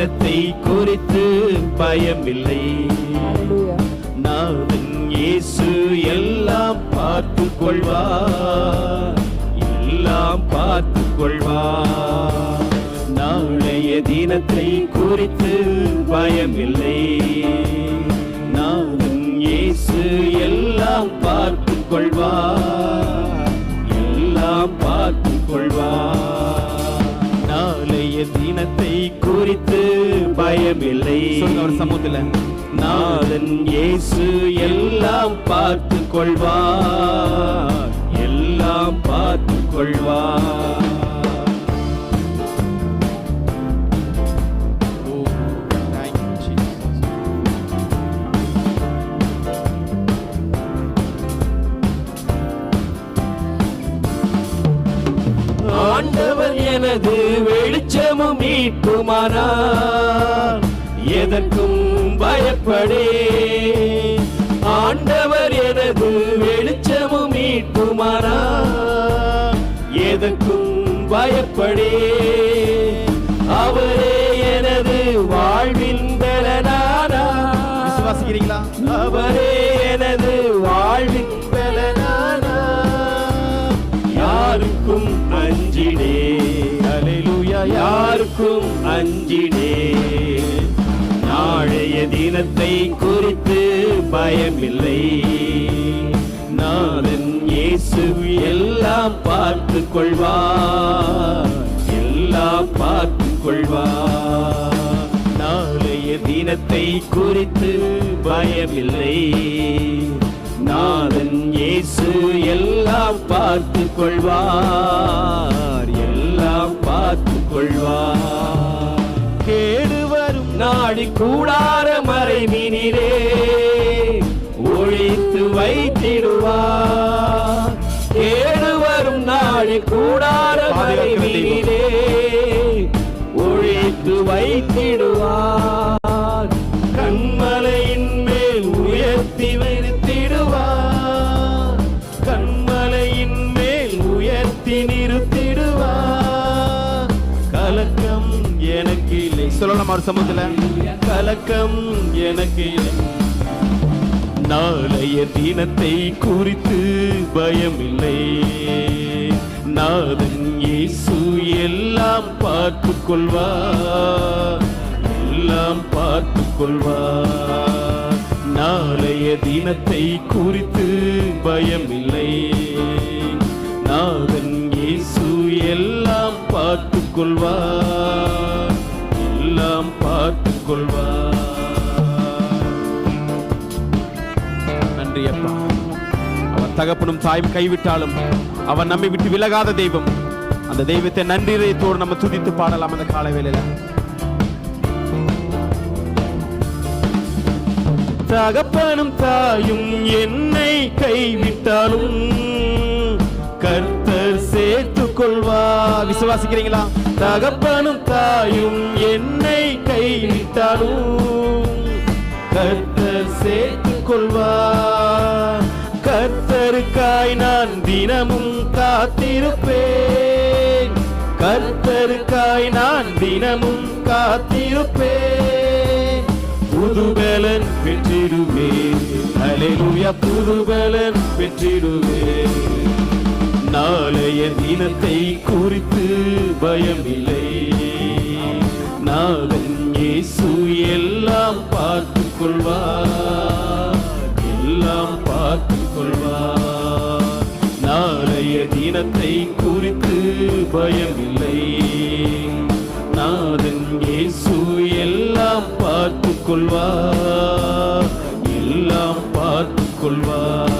தினத்தை குறித்து பயமில்லை. நாதன் இயேசு எல்லாம் பார்த்து கொள்வார். எல்லாம் பார்த்து கொள்வார். நாளைய தினத்தை குறித்து பயமில்லை. நாதன் இயேசு எல்லாம் பார்த்து கொள்வார். குறித்து பயமில்லை. அவர் சமூகத்துல. நாதன் இயேசு எல்லாம் பார்த்து கொள்வார். எல்லாம் பார்த்து கொள்வார். ஆண்டவர் எனது வெளிச்சமும் மீட்புமானார் எதற்கும் பயப்படே. ஆண்டவர் எனது வெளிச்சமும் மீட்புமானார் எதற்கும் பயப்படே. அவரே எனது வாழ்வின் பலனானா? விசுவாசிக்கிறீங்களா? அவரே யாருக்கும் அஞ்சிடே நாளைய தினத்தை குறித்து பயமில்லை. நாதன் இயேசு எல்லாம் பார்த்து கொள்வார். எல்லாம் பார்த்து கொள்வார். நாளைய தினத்தை குறித்து பயமில்லை. நாதன் இயேசு எல்லாம் பார்த்து கொள்வார். நாடி கூடார மறைவினிலே ஒழித்து வைத்திடுவார் கேடு வரும் நாடி கூடார மறைவினிலே ஒழித்து வைத்திடுவார் சொல்லலாம் அவர் சமூகத்துல? கலக்கம் எனக்கு நாளைய தினத்தை குறித்து பயமில்லை. நாதன் இயேசு எல்லாம் பார்த்து கொள்வார் எல்லாம் பார்த்து கொள்வார் நாளைய தினத்தை குறித்து பயமில்லை. நாதன் இயேசு எல்லாம் பார்த்து கொள்வார் கொள்வார். நன்றி அப்பா. அவன் தகப்பனும் தாயும் கைவிட்டாலும் அவன் நம்மை விட்டு விலகாத தெய்வம். அந்த தெய்வத்தை நன்றியத்தோடு நம்ம துதித்து பாடலாம் அந்த கால வேலையில தகப்பனும் தாயும் என்னை கைவிட்டாலும் கர்த்தர் சேர்த்து கொள்வா விசுவாசிக்கிறீங்களா? தகப்பனும் தாயும் என்னை கை விட்டாலும் கர்த்தர் சேர்த்து கொள்வார் கர்த்தருக்காய் நான் தினமும் காத்திருப்பேன். கர்த்தருக்காய் நான் தினமும் காத்திருப்பேன். புதுபலன் பெற்றிடுவேன் அலைலுயா புதுபலன் பெற்றிடுவேன் நாளைய தினத்தை குறித்து பயமில்லை கொள்வார் எல்லாம் பார்த்து கொள்வார் நாளைய தினத்தை குறித்து பயமில்லை. நாதன் இயேசு எல்லாம் பார்த்து கொள்வார் எல்லாம் பார்த்து கொள்வார்